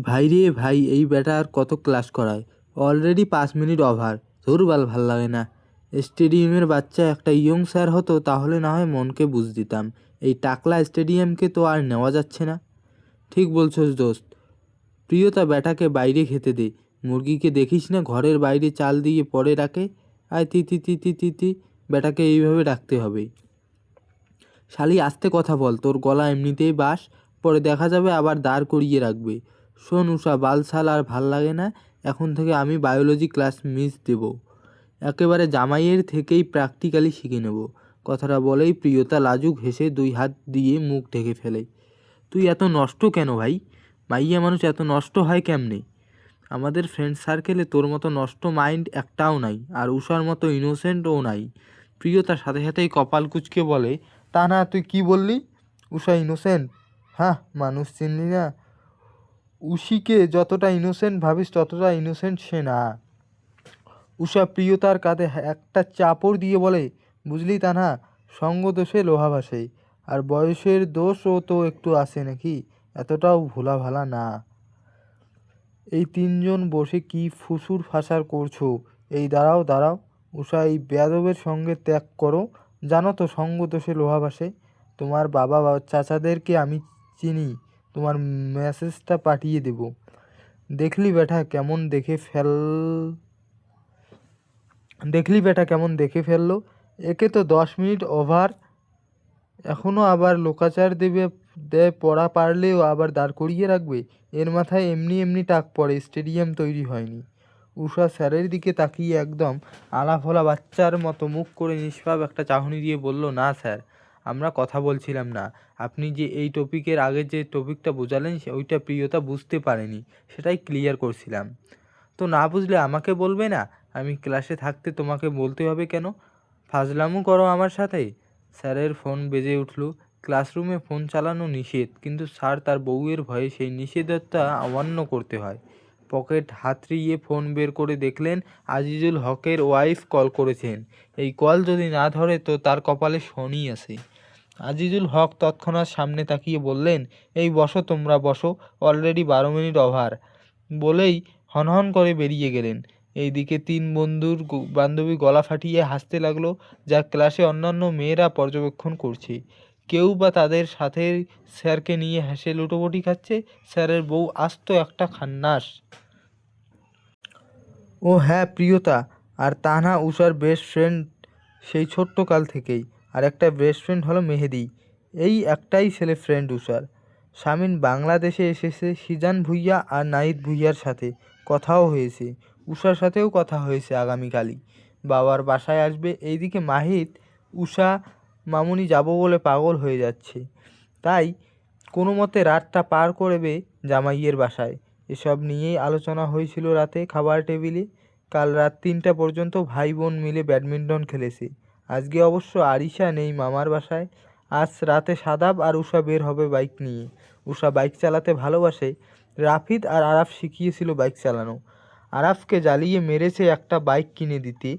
ভাই রে ভাই, এই ব্যাটা আর কত ক্লাস করায়। অলরেডি পাঁচ মিনিট ওভার ধুর বাল, ভালো লাগে না। স্টেডিয়ামের বাচ্চা একটা ইয়ং স্যার হতো, তাহলে না হয় মনকে বুঝ দিতাম। এই টাকলা স্টেডিয়ামকে তো আর নেওয়া যাচ্ছে না। ঠিক বলছোস দোস্ত। প্রিয়তা ব্যাটাকে বাইরে খেতে দে। মুরগিকে দেখিস না, ঘরের বাইরে চাল দিয়ে পরে রাখে। আয়, তি তি তি তি তি ব্যাটাকে এইভাবে ডাকতে হবে। শালি আস্তে কথা বল, তোর গলা এমনিতেই বাস। পরে দেখা যাবে আবার দাঁড় করিয়ে রাখবে। শোন উষা বালসাল আর ভালো লাগে না, এখন থেকে আমি বায়োলজি ক্লাস মিস দেব। একেবারে জামাইয়ের থেকেই প্র্যাকটিক্যালি শিখে নেব। কথাটা বলেই প্রিয়তা লাজুক হেসে দুই হাত দিয়ে মুখ ঢেকে ফেলে। তুই এত নষ্ট কেন ভাই? মাইয়া মানুষ এত নষ্ট হয় কেমনে? আমাদের ফ্রেন্ড সার্কেলে তোর মতো নষ্ট মাইন্ড একটাও নাই, আর উষার মতো ইনোসেন্টও নাই। প্রিয়তার সাথে সাথেই কপাল কুচকে বলে, তা না, তুই কি বললি? উষা ইনোসেন্ট হ্যাঁ মানুষ চিনলি না? উশিকে যতটা ইনোসেন্ট ভাবিস, ততটা ইনোসেন্ট সে না। উষা প্রিয়তার কাঁধে একটা চাপড় দিয়ে বলে, বুঝলি তা না সঙ্গ দোষে লোহা ভাসে। আর বয়সের দোষও তো একটু আছে নাকি? এতটাও ভোলা ভালা না। এই তিনজন বসে কি ফুসুর ফাসার করছ? এই দাঁড়াও দাঁড়াও। উষা, এই ব্যাদবের সঙ্গে ত্যাগ করো। জানো তো সঙ্গ দোষে লোহা ভাসে। তোমার বাবা চাচাদেরকে আমি চিনি। তোমার মেসেজটা পাঠিয়ে দেব। দেখলি বেটা কেমন দেখে ফেল, দেখলি বেটা কেমন দেখে ফেলল? একে তো দশ মিনিট ওভার এখনও আবার লোকাচার দেবে দেয় পড়া পারলেও আবার দাঁড় করিয়ে রাখবে? এর মাথায় এমনি এমনি টাক পড়ে স্টেডিয়াম তৈরি হয়নি। উষা স্যারের দিকে তাকিয়ে একদম আলাফোলা বাচ্চার মতো মুখ করে নিষ্পাপ একটা চাহনি দিয়ে বলল, না স্যার আমরা কথা বলছিলাম না। আপনি যে এই টপিকের আগে যে টপিকটা বোঝালেন ওইটা প্রিয়তা বুঝতে পারেনি, সেটাই ক্লিয়ার করছিলাম। তো না বুঝলে আমাকে বলবে না? আমি ক্লাসে থাকতে তোমাকে বলতে হবে কেন? ফাজলামও করো আমার সাথে। স্যারের ফোন বেজে উঠল। ক্লাসরুমে ফোন চালানো নিষেধ, কিন্তু স্যার তার বউয়ের ভয়ে সেই নিষেধাজ্ঞা অমান্য করতে হয়। পকেট হাতড়িয়ে ফোন বের করে দেখলেন, আজিজুল হকের ওয়াইফ কল করেছেন। এই কল যদি না ধরে, তো তার কপালে শনি আছে। আজিজুল হক তৎক্ষণাৎ সামনে তাকিয়ে বললেন, এই বসো, তোমরা বসো অলরেডি বারো মিনিট ওভার বলেই হনহন করে বেরিয়ে গেলেন। এইদিকে তিন বন্ধুর বান্ধবী গলা ফাটিয়ে হাসতে লাগল, যা ক্লাসে অন্যান্য মেয়েরা পর্যবেক্ষণ করছে। কেউ বা তাদের সাথে স্যারকে নিয়ে হেসে লুটোপুটি খাচ্ছে, স্যারের বউ আস্ত একটা খান্নাস। ও হ্যাঁ প্রিয়তা, আর তানহা, উষার বেস্ট ফ্রেন্ড সেই ছোট্ট কাল থেকেই। আর একটা বেস্ট ফ্রেন্ড হলো মেহেদি। এই একটাই ছেলে ফ্রেন্ড উষার শামিন বাংলাদেশে এসেছে সিজান ভুইয়া আর নাহিদ ভুইয়ার সাথে। কথাও হয়েছে। উষার সাথেও কথা হয়েছে আগামীকালই। বাবার বাসায় আসবে। এইদিকে মাহিদ উষা মামুনি যাব বলে পাগল হয়ে যাচ্ছে। তাই কোনো মতে রাতটা পার করবে জামাইয়ের বাসায়। এসব নিয়েই আলোচনা হয়েছিল রাতে খাবার টেবিলে। কাল রাত তিনটা পর্যন্ত ভাই বোন মিলে ব্যাডমিন্টন খেলেছে। আজকে অবশ্য আরিশা নেই মামার বাসায়। আজ রাতে সাদাব আর উষা বের হবে বাইক নিয়ে। উষা বাইক চালাতে ভালোবাসে। রাফিদ আর আরাফ শিখিয়েছিল বাইক চালানো। আরাফকে জ্বালিয়ে মেরেছে একটা বাইক কিনে দিতে।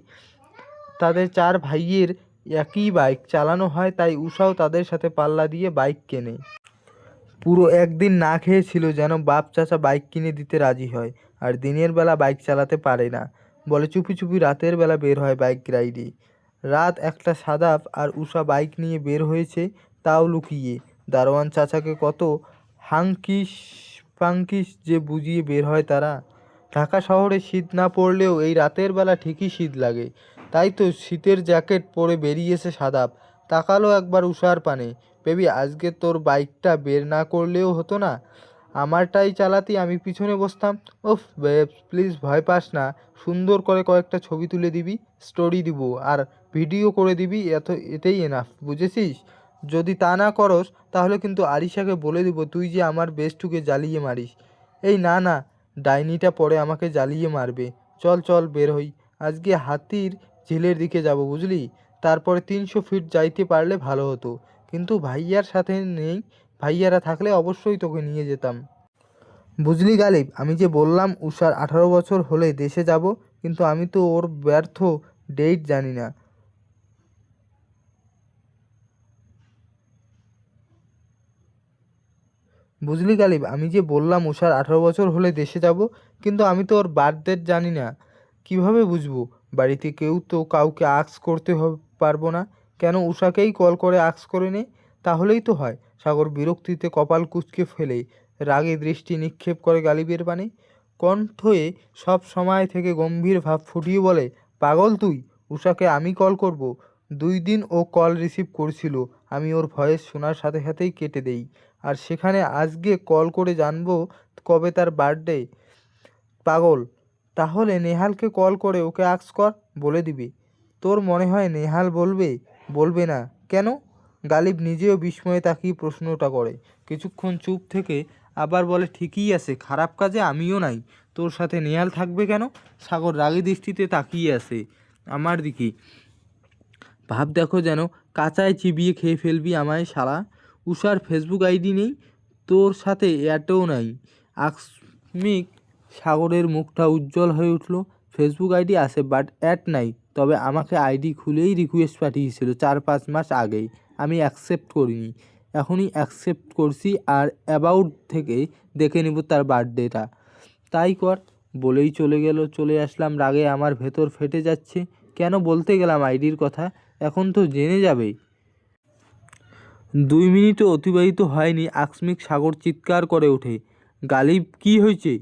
তাদের চার ভাইয়ের একই বাইক চালানো হয়, তাই উষাও তাদের সাথে পাল্লা দিয়ে বাইক কেনে। পুরো একদিন না খেয়েছিল যেন বাপ চাচা বাইক কিনে দিতে রাজি হয়, আর দিনের বেলা বাইক চালাতে পারে না। বলে চুপি চুপি রাতের বেলা বের হয় বাইক রাইডে। রাত একটা সাদাব আর উষা বাইক নিয়ে বের হয়েছে তাও লুকিয়ে। দারোয়ান চাচাকে কত হাঙ্কিস পাঙ্কিস যে বুঝিয়ে বের হয় তারা। ঢাকা শহরে শীত না পড়লেও এই রাতের বেলা ঠিকই শীত লাগে। তাই তো শীতের জ্যাকেট পরে বেরিয়েছে সাদাব তাকালো একবার উষার পানে। বেবি, আজকে তোর বাইকটা বের না করলেও হতো না? আমারটাই চালাতি, আমি পিছনে বসতাম। ওফ প্লিজ ভয় পাস না। সুন্দর করে কয়েকটা ছবি তুলে দিবি স্টোরি দিব, আর ভিডিও করে দিবি, এত, এতেই এনাফ বুঝেছিস? যদি তা না করস, তাহলে কিন্তু আরিশাকে বলে দিব, তুই যে আমার বেস্টুকে জ্বালিয়ে মারিস। এই না না, ডাইনিটা পরে আমাকে জ্বালিয়ে মারবে। চল চল, বের হই। আজকে হাতির ঝিলের দিকে যাব, বুঝলি? তারপরে তিনশো ফিট যাইতে পারলে ভালো হতো। কিন্তু ভাইয়ার সাথে নেই ভাইয়ারা থাকলে অবশ্যই তোকে নিয়ে যেতাম। বুঝলি গালিব, আমি যে বললাম উষার আঠারো বছর হলে দেশে যাব, কিন্তু আমি তো ওর ব্যর্থ ডেট জানি না। বুঝলি গালিব, আমি যে বললাম উষার আঠারো বছর হলে দেশে যাব, কিন্তু আমি তো ওর বার্থ ডেট জানি না। কীভাবে বুঝব? বাড়িতে কেউ তো কাউকে আক্স করতে পারব না। কেন উষাকেই কল করে আক্স করে নে? তাহলেই তো হয়। সাগর বিরক্তিতে কপাল কুঁচকে ফেলে, রাগে দৃষ্টি নিক্ষেপ করে গালিবের পানে কণ্ঠে সব সময় থেকে গম্ভীর ভাব ফুটিয়ে বলে, পাগল তুই উষাকে আমি কল করব। দুই দিন ও কল রিসিভ করছিল, আমি ওর ভয়েস শোনার সাথে সাথেই কেটে দেই। আর সেখানে আজকে কল করে জানব কবে তার বার্থডে পাগল, তাহলে নেহালকে কল করে ওকে আক্স কর, বলে দিবি। তোর মনে হয় নেহাল বলবে? বলবে না। কেন? গালিব নিজেও বিস্ময়ে তাকিয়ে প্রশ্নটা করে। কিছুক্ষণ চুপ থেকে আবার বলে, ঠিকই আছে, খারাপ কাজে আমিও নাই। তোর সাথে নেহাল থাকবে কেন? সাগর রাগী দৃষ্টিতে তাকিয়ে আছে আমার দিকে। ভাব দেখো যেন, কাঁচায় চিবিয়ে খেয়ে ফেলবি আমায় শালা। উষার ফেসবুক আইডি নেই, তোর সাথে অ্যাটেও নাই। আকস্মিক সাগরের মুখটা উজ্জ্বল হয়ে উঠল। ফেসবুক আইডি আছে, বাট অ্যাড নাই। তবে আমাকে আইডি খুলেই রিকোয়েস্ট পাঠিয়েছিল চার পাঁচ মাস আগেই। আমি অ্যাকসেপ্ট করিনি। এখনই অ্যাকসেপ্ট করছি আর অ্যাবাউট থেকে দেখে নিব তার বার্থডেটা তাই কর, বলেই চলে গেল, চলে আসলাম রাগে আমার ভেতর ফেটে যাচ্ছে। কেন বলতে গেলাম আইডির কথা? এখন তো জেনে যাবে। দুই মিনিটও অতিবাহিত হয়নি আকস্মিক সাগর চিৎকার করে ওঠে। গালিব, কি হয়েছে?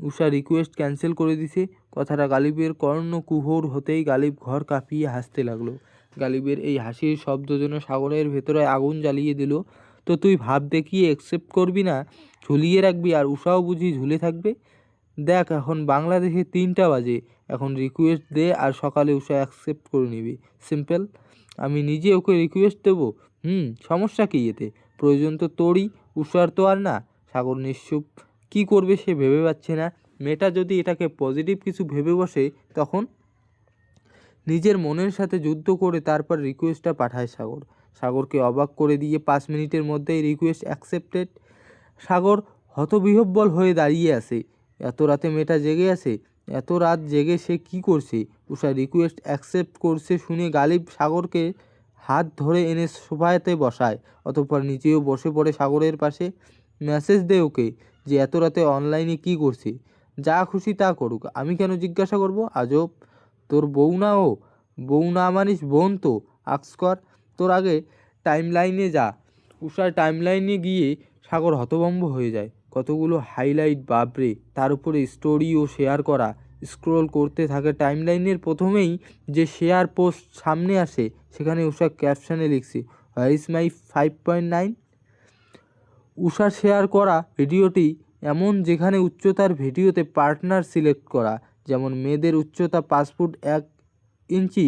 উষা রিকোয়েস্ট ক্যান্সেল করে দিছে। কথাটা গালিবের কর্ণ কুহর হতেই গালিব ঘর কাঁপিয়ে হাসতে লাগল। গালিবের এই হাসির শব্দ যেন সাগরের ভেতরে আগুন জ্বালিয়ে দিল। তো তুই ভাব দেখিয়ে অ্যাকসেপ্ট করবি না? ঝুলিয়ে রাখবি আর উষাও বুঝি ঝুলে থাকবে? দেখ, এখন বাংলাদেশে তিনটা বাজে। এখন রিকোয়েস্ট দে আর সকালে উষা অ্যাকসেপ্ট করে নিবি। সিম্পল আমি নিজে ওকে রিকোয়েস্ট দেবো? হুম, সমস্যা কী এতে? প্রয়োজন তো তোরই, উষার তো আর না। সাগর নিশ্চুপ। কী করবে সে ভেবে পাচ্ছে না। মেয়েটা যদি এটাকে পজিটিভ কিছু ভেবে বসে, তখন নিজের মনের সাথে যুদ্ধ করে তারপর রিকোয়েস্টটা পাঠায় সাগর। সাগরকে অবাক করে দিয়ে পাঁচ মিনিটের মধ্যেই রিকোয়েস্ট অ্যাকসেপ্টেড সাগর হতবিহব্বল হয়ে দাঁড়িয়ে আছে। এত রাতে মেয়েটা জেগে আছে। এত রাত জেগে সে কি করছে? উষা রিকোয়েস্ট অ্যাকসেপ্ট করছে শুনে গালিব সাগরকে হাত ধরে এনে সোফাতে বসায়। অতঃপর নিজেও বসে পড়ে সাগরের পাশে। মেসেজ দে ওকে যে এত রাতে অনলাইনে কি করছে? যা খুশি তা করুক। আমি কেন জিজ্ঞাসা করব? আজব। তোর বউ না ও? বউ না মানিস, বোন তো। আক্স কর, তোর আগে টাইম লাইনে যা। উষার টাইম লাইনে গিয়ে সাগর হতভম্ব হয়ে যায়। কতগুলো হাইলাইট বাপরে! তার উপরে স্টোরি ও শেয়ার করা। স্ক্রোল করতে থাকে টাইমলাইনের প্রথমেই যে শেয়ার পোস্ট সামনে আসে, সেখানে উষা ক্যাপশানে লিখছে where is my five point nine Usha share করা ভিডিওটি এমন যেখানে উচ্চতার ভিডিওতে পার্টনার সিলেক্ট করা। যেমন মেয়েদের উচ্চতা পাঁচ ফুট এক ইঞ্চি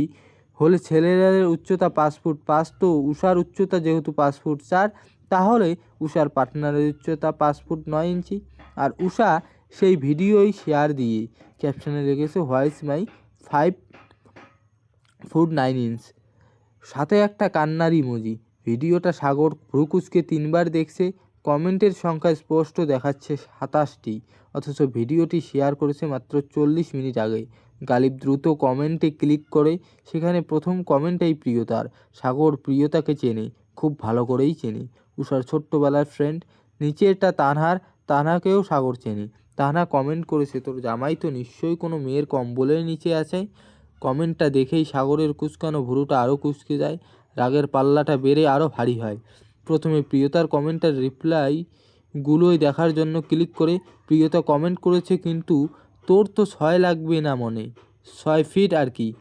হলে ছেলেদের উচ্চতা পাঁচ ফুট পাঁচ। তো উষার উচ্চতা যেহেতু পাঁচ ফুট চার, তাহলে উষার পার্টনারের উচ্চতা পাঁচ ফুট নয় ইঞ্চি। আর উষা সেই ভিডিওই শেয়ার দিয়ে ক্যাপশনে রেখেছে where's my five foot nine inch সাথে একটা কান্নার ইমোজি ভিডিওটা সাগর ভ্রুকুচকে তিনবার দেখছে কমেন্টের সংখ্যা স্পষ্ট দেখাচ্ছে সাতাশটি, অথচ ভিডিওটি শেয়ার করেছে মাত্র চল্লিশ মিনিট আগে। গালিব দ্রুত কমেন্টে ক্লিক করে, সেখানে প্রথম কমেন্টেই প্রিয়তার। সাগর প্রিয়তাকে চেনে, খুব ভালো করেই চেনে। উষার ছোট্টবেলার ফ্রেন্ড নিচেরটা তানহার, তানহাকেও সাগর চেনে। তানহা কমেন্ট করেছে, তোর জামাই তো নিশ্চয়ই কোনো মেয়ের কম্বলের নিচে আছে? কমেন্টটা দেখেই সাগরের কুচকানো ভুরুটা আরও কুচকে যায়, রাগের পাল্লাটা বেড়ে আরও ভারী হয়। প্রথমে প্রিয়তার কমেন্টের রিপ্লাইগুলোই দেখার জন্য ক্লিক করে প্রিয়তা কমেন্ট করেছে কিন্তু তোর তো ছয় লাগবে না মনে। ছয় ফিট আর কি।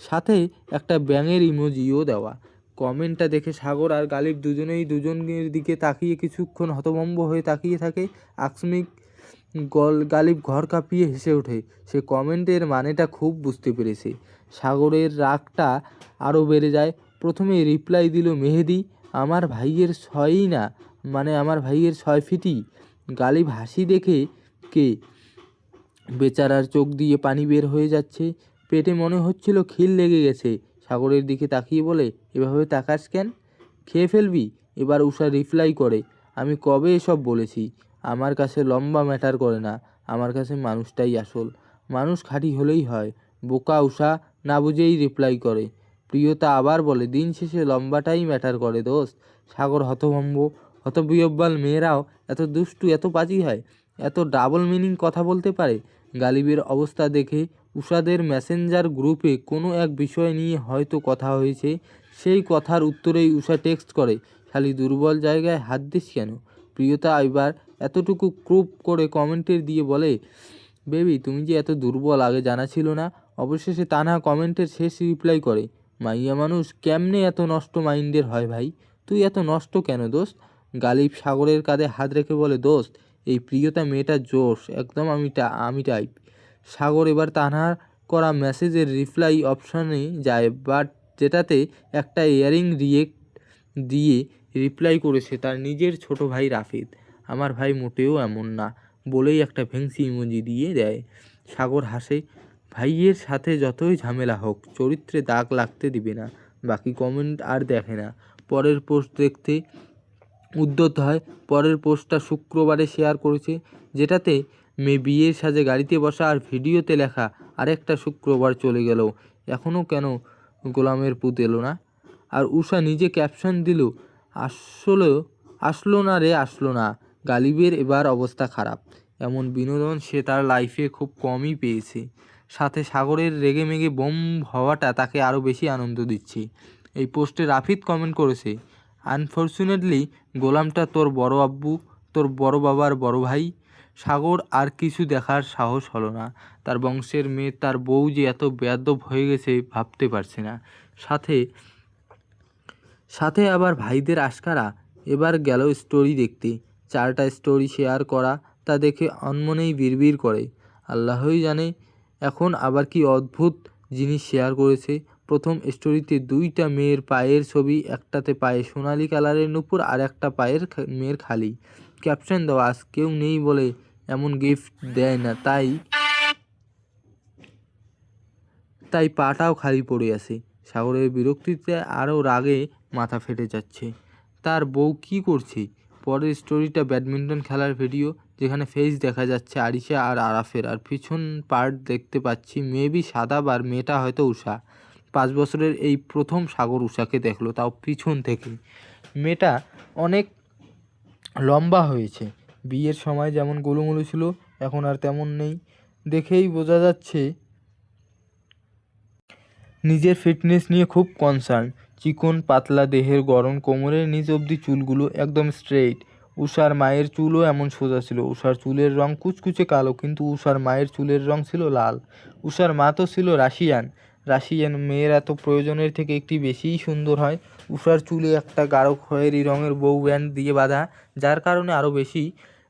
সাথে একটা ব্যাঙের ইমোজিও দেওয়া। কমেন্টটা দেখে সাগর আর গালিব দুজনেই দুজনের দিকে তাকিয়ে কিছুক্ষণ হতভম্ব হয়ে তাকিয়ে থাকে। আকস্মিক গল গালিব ঘর কাঁপিয়ে হেসে ওঠে। সে কমেন্টের মানেটা খুব বুঝতে পেরেছে। সাগরের রাগটা আরও বেড়ে যায়। প্রথমে রিপ্লাই দিল মেহেদি আমার ভাইয়ের ছয়ই না মানে আমার ভাইয়ের ছয় ফিটি। গালিব হাসি দেখে কে? বেচারার চোখ দিয়ে পানি বের হয়ে যাচ্ছে। পেটে মনে হচ্ছিল খিল লেগে গেছে। সাগরের দিকে তাকিয়ে বলে, এভাবে তাকাস কেন? খেয়ে ফেলবি? এবার উষা রিপ্লাই করে, আমি কবে এসব বলেছি? আমার কাছে লম্বা ম্যাটার করে না। আমার কাছে মানুষটাই আসল। মানুষ খাঁটি হলেই হয়। বোকা উষা না বুঝেই রিপ্লাই করে। প্রিয়তা আবার বলে, দিন শেষে লম্বাটাই ম্যাটার করে দোস্ত। সাগর হতভম্ব, হতবিহব্বাল মেয়েরাও এত দুষ্টু, এত বাজি হয়, এত ডাবল মিনিং কথা বলতে পারে? গালিবের অবস্থা দেখে উষাদের মেসেঞ্জার গ্রুপে কোনো এক বিষয় নিয়ে হয়তো কথা হয়েছে। সেই কথার উত্তরেই উষা টেক্সট করে খালি দুর্বল জায়গায় হাত দিস কেন? প্রিয়তা এবার এতটুকু ক্রুপ করে কমেন্টের দিয়ে বলে, বেবি, তুমি যে এত দুর্বল আগে জানা ছিল না, অবশেষে তানহা কমেন্টের শেষ রিপ্লাই করে। মাইয়া মানুষ, কেমনে এত নষ্ট মাইন্ডের হয় ভাই? তুই এত নষ্ট কেন দোস্ত? গালিব সাগরের কাঁধে হাত রেখে বলে, দোস্ত, এই প্রিয়তা মেয়েটা জোশ, একদম আমি আমি টাইপ সাগর এবার তানহার করা মেসেজের রিপ্লাই অপশানে যায় বাট যেটাতে একটা ইয়ারিং রিয়েক্ট দিয়ে রিপ্লাই করেছে তার নিজের ছোট ভাই রাফিদ। আমার ভাই মোটেও এমন না, বলেই একটা ভেংসি ইমোজি দিয়ে দেয়। সাগর হাসে ভাইয়ের সাথে যতই ঝামেলা হোক, চরিত্রে দাগ লাগতে দিবে না। বাকি কমেন্ট আর দেখে না। পরের পোস্ট দেখতে উদ্যত হয়। পরের পোস্টটা শুক্রবারে শেয়ার করেছে, যেটাতে মেয়ে বিয়ের সাজে গাড়িতে বসা আর ভিডিওতে লেখা আরেকটা শুক্রবার চলে গেল। এখনও কেন গোলামের পুত এলো না? আর উষা নিজে ক্যাপশন দিল আসলেও আসলো না রে, আসলো না। গালিবের এবার অবস্থা খারাপ। এমন বিনোদন সে তার লাইফে খুব কমই পেয়েছে। সাথে সাগরের রেগে মেগে বোম হওয়াটা তাকে আরও বেশি আনন্দ দিচ্ছে। এই পোস্টে রাফিদ কমেন্ট করেছে, আনফর্চুনেটলি, গোলামটা তোর বড় আব্বু, তোর বড় বাবার বড় ভাই। সাগর আর কিছু দেখার সাহস হলো না। তার বংশের মেয়ে, তার বউ যে এত বেয়াদব হয়ে গেছে ভাবতে পারছে না। সাথে সাথে আবার ভাইদের আশকারা। এবার গেল স্টোরি দেখতে। চারটা স্টোরি শেয়ার করা, তা দেখে অনমনেই বিড়বিড় করে। আল্লাহই জানে এখন আবার কি অদ্ভুত জিনিস শেয়ার করেছে? প্রথম স্টোরিতে দুইটা মেয়ের পায়ের ছবি, একটাতে পায়ে সোনালি কালারের নুপুর আর একটা পায়ের মেয়ের খালি। ক্যাপশন দেওয়া আজ কেউ নেই বলে এমন গিফট দেয় না, তাই তাই পাটাও খালি পড়ে আছে। সাগরের বিরক্তিতে আরও রাগে মাথা ফেটে যাচ্ছে। তার বউ কি করছে? পরের স্টোরিটা ব্যাডমিন্টন খেলার ভিডিও যেখানে ফেস দেখা যাচ্ছে আরিশা আর আরাফের। আর পিছন পার্ট দেখতে পাচ্ছি মেবি সাদাব আর মেয়েটা হয়তো উষা পাঁচ বছরের এই প্রথম সাগর উষাকে দেখল, তাও পিছন থেকে। মেয়েটা অনেক লম্বা হয়েছে। বিয়ের সময় যেমন গোলুমুলু ছিল, এখন আর তেমন নেই। দেখেই বোঝা যাচ্ছে নিজের ফিটনেস নিয়ে খুব কনসার্ন চিকন, পাতলা দেহের গরম কোমরের নিচ অবধি চুলগুলো একদম স্ট্রেইট উষার মায়ের চুলও এমন সোজা ছিল। উষার চুলের রং কুচকুচে কালো, কিন্তু উষার মায়ের চুলের রং ছিল লাল। উষার মা তো ছিল রাশিয়ান। রাশিয়ান মেয়েরা তো প্রয়োজনের থেকে একটি বেশিই সুন্দর হয়। উষার চুলে একটা গাঢ় খয়েরি রঙের বউ ব্যান্ড দিয়ে বাঁধা, যার কারণে আরও বেশি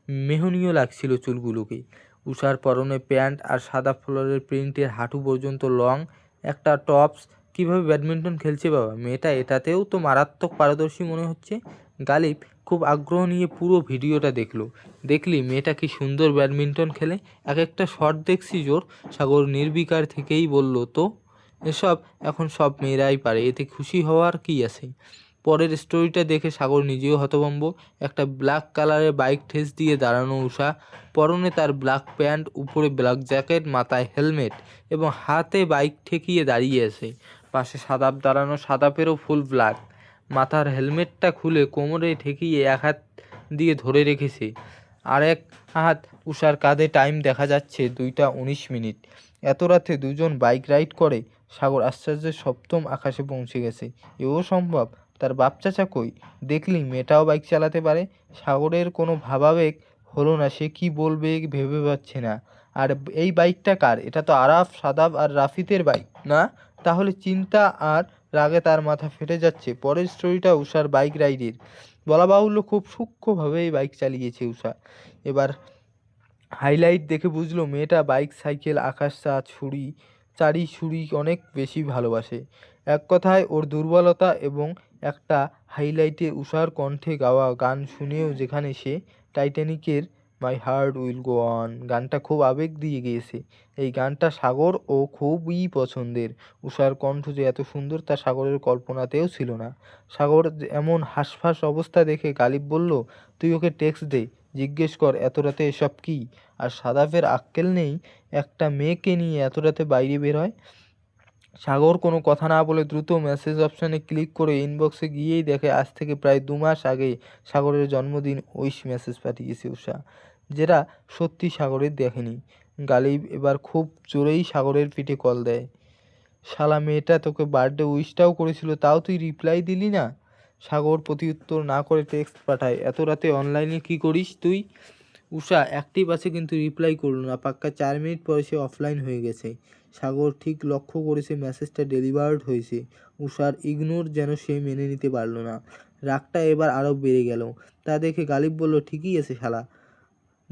মেহনীয় লাগছিল চুলগুলোকে। উষার পরনে প্যান্ট আর সাদা ফ্লোরের প্রিন্টের হাঁটু পর্যন্ত লং, একটা টপস। কীভাবে ব্যাডমিন্টন খেলছে বাবা? মেয়েটা এটাতেও তো মারাত্মক পারদর্শী মনে হচ্ছে। গালিব খুব আগ্রহ নিয়ে পুরো ভিডিওটা দেখল। দেখলি মেয়েটা কি সুন্দর ব্যাডমিন্টন খেলে? এক একটা শট দেখছি জোর। সাগর নির্বিকার থেকেই বলল, তো? এসব এখন সব মেয়েরাই পারে, এতে খুশি হওয়ার কি আছে? পরের স্টোরিটা দেখে সাগর নিজেও হতভম্ব। একটা ব্ল্যাক কালারের বাইক ঠেস দিয়ে দাঁড়ানো উষা পরনে তার ব্ল্যাক প্যান্ট উপরে ব্ল্যাক জ্যাকেট মাথায় হেলমেট এবং হাতে বাইক ঠেকিয়ে দাঁড়িয়ে আছে। পাশে সাদাপ দাঁড়ানো সাদাপেরও ফুল ব্ল্যাক মাথার হেলমেটটা খুলে কোমরে ঠেকিয়ে এক হাত দিয়ে ধরে রেখেছে। আর এক হাত উষার কাঁধে টাইম দেখা যাচ্ছে দুইটা উনিশ মিনিট। এত রাতে দুজন বাইক রাইড করে সাগর আশ্চর্যের সপ্তম আকাশে পৌঁছে গেছে। এও সম্ভব? তার বাপ চাচা কই? দেখলি মেয়েটাও বাইক চালাতে পারে? সাগরের কোনো ভাবাবেগ হলো না, সে কি বলবে ভেবে পাচ্ছে না। আর এই বাইকটা কার? এটা তো আরাফ, সাদাব আর রাফিতের বাইক, না? তাহলে চিন্তা আর রাগে তার মাথা ফেটে যাচ্ছে। পরের স্টোরিটা উষার বাইক রাইডের বলা বাহুল্য খুব সূক্ষ্মভাবে এই বাইক চালিয়েছে উষা এবার হাইলাইট দেখে বুঝলো, মেয়েটা বাইক সাইকেল আকাশ চা ছুরি, চারি, ছুরি অনেক বেশি ভালোবাসে। এক কথায় ওর দুর্বলতা এবং একটা হাইলাইটে উষার কণ্ঠে গাওয়া গান শুনেও যেখানে সে টাইটানিকের my heart will go on গানটা খুব আবেগ দিয়ে গিয়েছে। এই গানটা সাগর ও খুবই পছন্দের। উষার কণ্ঠ যে এত সুন্দর তা সাগরের কল্পনাতেও ছিল না। সাগর এমন হাঁসফাঁস অবস্থা দেখে গালিব বলল, তুই ওকে টেক্সট দে, জিজ্ঞেস কর এত রাতে এসব কী? আর সাদাফের আক্কেল নেই? একটা মেয়েকে নিয়ে এত রাতে বাইরে বের হয়? সাগর কোনো কথা না বলে দ্রুত মেসেজ অপশানে ক্লিক করে ইনবক্সে গিয়েই দেখে, আজ থেকে প্রায় দু মাস আগে সাগরের জন্মদিন উইশ মেসেজ পাঠিয়েছে উষা। যেটা সত্যি সাগরের দেখেনি। গালিব এবার খুব জোরেই সাগরের পিঠে কল দেয়। শালা মেয়েটা তোকে বার্থডে উইশটাও করেছিল, তাও তুই রিপ্লাই দিলি না? সাগর প্রতিউত্তর না করে টেক্সট পাঠায়, এত রাতে অনলাইনে কি করিস তুই? উষা অ্যাক্টিভ আছে কিন্তু রিপ্লাই করল না, পাক্কা চার মিনিট পরে সে অফলাইন হয়ে গেছে। সাগর ঠিক লক্ষ্য করেছে মেসেজটা ডেলিভার্ড হয়েছে। উষার ইগনোর যেন সে মেনে নিতে পারল না। রাগটা এবার আরও বেড়ে গেল। তা দেখে গালিব বলল, ঠিকই আছে শালা।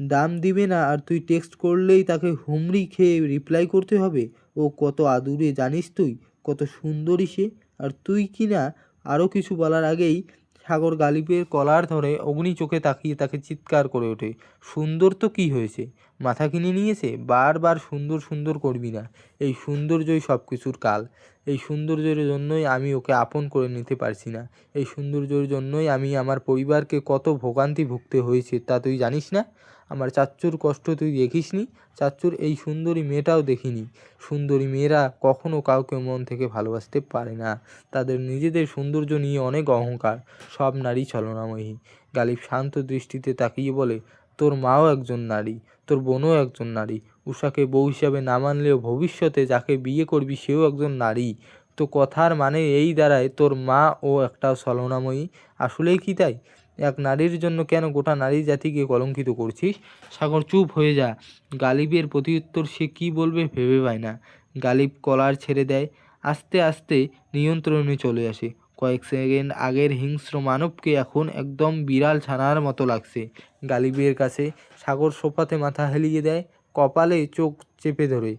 দাম দিবে না আর তুই টেক্সট করলেই তাকে হুমড়ি খেয়ে রিপ্লাই করতে হবে। ও কত আদুরে জানিস তুই, কত সুন্দরী সে। আর তুই কি না আরও কিছু বলার আগেই সাগর গালিবের কলার ধরে অগ্নি চোখে তাকিয়ে তাকে চিৎকার করে ওঠে। সুন্দর তো কি হয়েছে? মাথা কিনে নিয়েছে? বারবার সুন্দর সুন্দর করবি না। এই সৌন্দর্যই সব কিছুর কাল। এই সৌন্দর্যের জন্যই আমি ওকে আপন করে নিতে পারছি না। এই সৌন্দর্যের জন্যই আমি আমার পরিবারকে কত ভোগান্তি ভুগতে হয়েছে তা তুই জানিস না? আমার চাচ্চুর কষ্ট তুই দেখিসনি? চাচ্চুর এই সুন্দরী মেয়েটাও দেখিনি। সুন্দরী মেয়েরা কখনো কাউকে মন থেকে ভালোবাসতে পারে না। তাদের নিজেদের সৌন্দর্য নিয়ে অনেক অহংকার। সব নারী ছলনাময়ী। গালিব শান্ত দৃষ্টিতে তাকিয়ে বলে, তোর মাও একজন নারী, তোর বোনও একজন নারী। উষাকে বউ হিসাবে না মানলেও ভবিষ্যতে যাকে বিয়ে করবি সেও একজন নারী। তো কথার মানে এই দ্বারায় তোর মা ও একটা ছলনাময়ী। আসলেই কি তাই? এক নারীর জন্য কেন গোটা নারী জাতিকে কলঙ্কিত করছিস? সাগর, চুপ হয়ে যা। গালিবের প্রতিউত্তর সে কি বলবে ভেবে পায় না। গালিব কলার ছেড়ে দেয়। আস্তে আস্তে নিয়ন্ত্রণে চলে আসে। কয়েক সেকেন্ড আগের হিংস্র মানবকে এখন একদম বিড়াল ছানার মতো লাগছে। গালিবের কাছে সাগর সোফাতে মাথা হেলিয়ে দেয়। কপালে চোখ চেপে ধরে।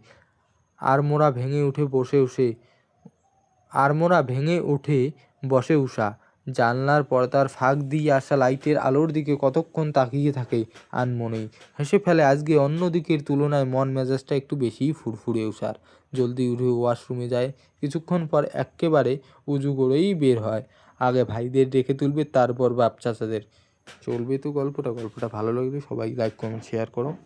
আড়মোড়া ভেঙে উঠে বসে উঠে আড়মোড়া ভেঙে উঠে বসে উষা জানলার পর্দার ফাঁক দিয়ে আসা লাইটের আলোর দিকে কতক্ষণ তাকিয়ে থাকে আনমনেই হেসে ফেলে আজকে অন্য দিকের তুলনায় মন মেজাজটা একটু বেশিই ফুরফুরে উষার জলদি উঠে ওয়াশরুমে যায়। কিছুক্ষণ পর এক্কেবারে উজু করেই বের হয়। আগে ভাইদের ডেকে তুলবে, তারপর বাপ চাচাদের চলবে তো গল্পটা। গল্পটা ভালো লাগলে সবাই লাইক, কমেন্ট, শেয়ার করো।